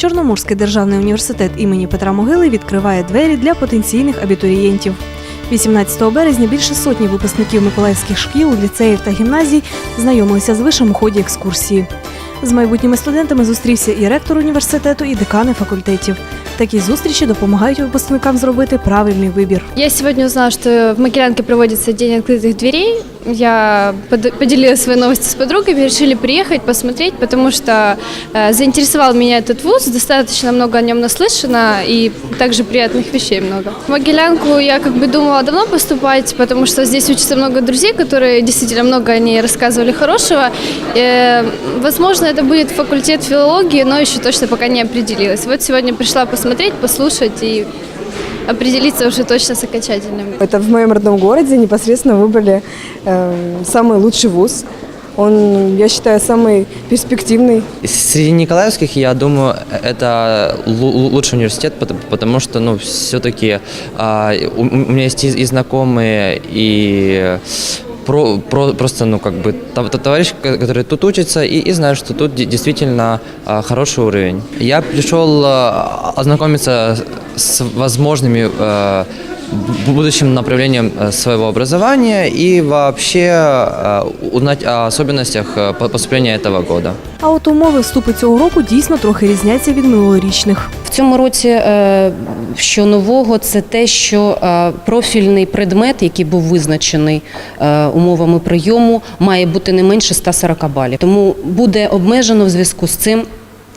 Чорноморський державний університет імені Петра Могили відкриває двері для потенційних абітурієнтів. 18 березня більше сотні випускників миколаївських шкіл, ліцеїв та гімназій знайомилися з вишем у ході екскурсії. З майбутніми студентами зустрівся і ректор університету, і декани факультетів. Такі зустрічі допомагають випускникам зробити правильний вибір. Я сегодня узнала, что в Могилянке проводится День открытых дверей Я под- поделилась своей новостью с подругами, решили приехать, посмотреть, потому что э, заинтересовал меня этот вуз, достаточно много о нем наслышано и также приятных вещей много. В Могилянку я как бы думала давно поступать, потому что здесь учатся много друзей, которые действительно много о ней рассказывали хорошего. Э, возможно, это будет факультет филологии, но еще точно пока не определилась. Вот сегодня пришла посмотреть, послушать и определиться уже точно с окончательным. Это в моем родном городе непосредственно выбрали э, самый лучший вуз. Он, я считаю, самый перспективный. Среди николаевских, я думаю, это лу- лучший университет, пот- потому что, ну, все-таки у, у меня есть и, и знакомые, и про, про- просто, ну, как бы, тов- тов- товарищ, ко- который тут учится, и, и знает, что тут де- действительно а, хороший уровень. Я пришел а, ознакомиться с возможными а, бу- будущим направлением э, своего образования и вообще э, узнать о особенностях э, по- поступления этого года. А от умови вступу цього року дійсно трохи різняться від минулорічних. В цьому році, е, що нового, це те, що е, профільний предмет, який був визначений е, умовами прийому, має бути не менше 140 балів. Тому буде обмежено в зв'язку з цим.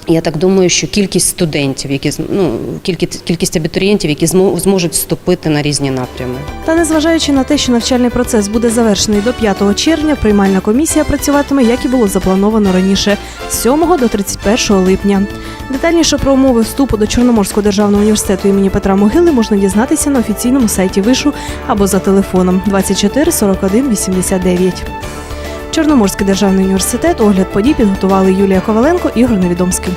Я так думаю, що кількість студентів, які ну, кількість, кількість абітурієнтів, які змо- зможуть вступити на різні напрями. Та незважаючи на те, що навчальний процес буде завершений до 5 червня, приймальна комісія працюватиме, як і було заплановано раніше, з 7 до 31 липня. Детальніше про умови вступу до Чорноморського державного університету імені Петра Могили можна дізнатися на офіційному сайті вишу або за телефоном 24 41 89. Чорноморський державний університет огляд подій підготували Юлія Коваленко, Ігор Невідомський.